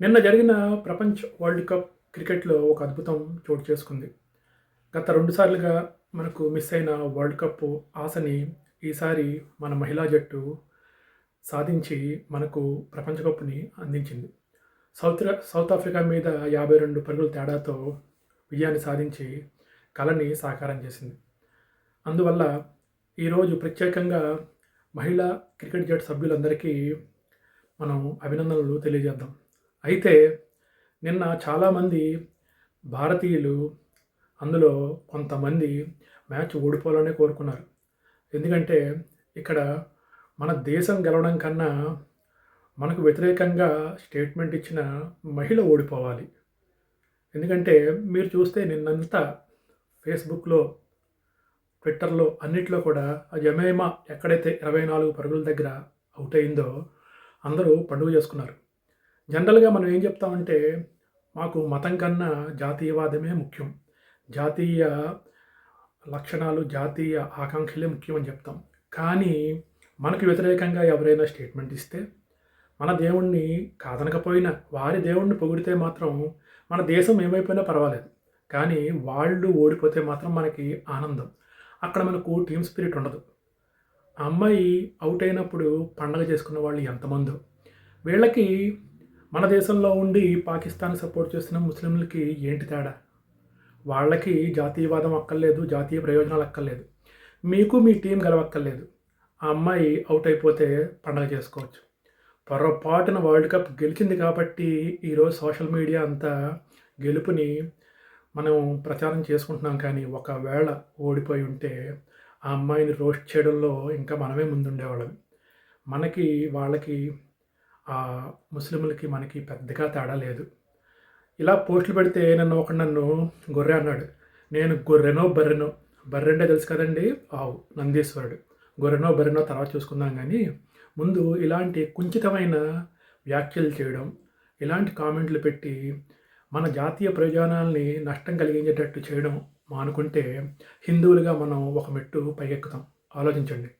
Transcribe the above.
నిన్న జరిగిన ప్రపంచ వరల్డ్ కప్ క్రికెట్లో ఒక అద్భుతం చోటు చేసుకుంది. గత రెండుసార్లుగా మనకు మిస్ అయిన వరల్డ్ కప్ ఆశని ఈసారి మన మహిళా జట్టు సాధించి మనకు ప్రపంచ కప్ని అందించింది. సౌత్ సౌత్ ఆఫ్రికా మీద యాభై రెండు పరుగుల తేడాతో విజయాన్ని సాధించి కళని సాకారం చేసింది. అందువల్ల ఈరోజు ప్రత్యేకంగా మహిళా క్రికెట్ జట్టు సభ్యులందరికీ మనం అభినందనలు తెలియజేద్దాం. అయితే నిన్న చాలామంది భారతీయులు అందులో కొంతమంది మ్యాచ్ ఓడిపోవాలనే కోరుకున్నారు. ఎందుకంటే ఇక్కడ మన దేశం గెలవడం కన్నా మనకు వ్యతిరేకంగా స్టేట్మెంట్ ఇచ్చిన మహిళ ఓడిపోవాలి. ఎందుకంటే మీరు చూస్తే నిన్నంతా ఫేస్బుక్లో ట్విట్టర్లో అన్నిట్లో కూడా ఆ జమేమా ఎక్కడైతే ఇరవై నాలుగు పరుగుల దగ్గర అవుట్ అయిందో అందరూ పండుగ చేసుకున్నారు. జనరల్గా మనం ఏం చెప్తామంటే మాకు మతం కన్నా జాతీయవాదమే ముఖ్యం. జాతీయ లక్షణాలు జాతీయ ఆకాంక్షలే ముఖ్యమని చెప్తాం. కానీ మనకు వ్యతిరేకంగా ఎవరైనా స్టేట్మెంట్ ఇస్తే మన దేవుణ్ణి కాదనకపోయినా వారి దేవుణ్ణి పొగిడితే మాత్రం మన దేశం ఏమైపోయినా పర్వాలేదు. కానీ వాళ్ళు ఓడిపోతే మాత్రం మనకి ఆనందం. అక్కడ మనకు టీమ్ స్పిరిట్ ఉండదు. ఆ అమ్మాయి అవుట్ అయినప్పుడు పండగ చేసుకున్న వాళ్ళు ఎంతమందో. వీళ్ళకి మన దేశంలో ఉండి పాకిస్తాన్ సపోర్ట్ చేస్తున్న ముస్లింలకి ఏంటి తేడా? వాళ్ళకి జాతీయవాదం అక్కర్లేదు జాతీయ ప్రయోజనాలు అక్కర్లేదు. మీకు మీ టీం గెలవక్కర్లేదు. ఆ అమ్మాయి అవుట్ అయిపోతే పండగ చేసుకోవచ్చు. పొరపాటున వరల్డ్ కప్ గెలిచింది కాబట్టి ఈరోజు సోషల్ మీడియా అంతా గెలుపుని మనం ప్రచారం చేసుకుంటున్నాం కానీ ఒకవేళ ఓడిపోయి ఉంటే ఆ అమ్మాయిని రోస్ట్ చేయడంలో ఇంకా మనమే ముందుండేవాళ్ళం. మనకి వాళ్ళకి ముస్లింలకి మనకి పెద్దగా తేడా లేదు. ఇలా పోస్టులు పెడితే నన్ను ఒక నన్ను గొర్రె అన్నాడు. నేను గొర్రెనో బర్రెనో బర్రెంటే తెలుసు కదండి? ఆవు నందీశ్వరుడు. గొర్రెనో బర్రెనో తర్వాత చూసుకుందాం కానీ ముందు ఇలాంటి కుంచితమైన వ్యాఖ్యలు చేయడం ఇలాంటి కామెంట్లు పెట్టి మన జాతీయ ప్రయోజనాల్ని నష్టం కలిగించేటట్టు చేయడం మానుకుంటే హిందువులుగా మనం ఒక మెట్టు పైకెక్కుతాం. ఆలోచించండి.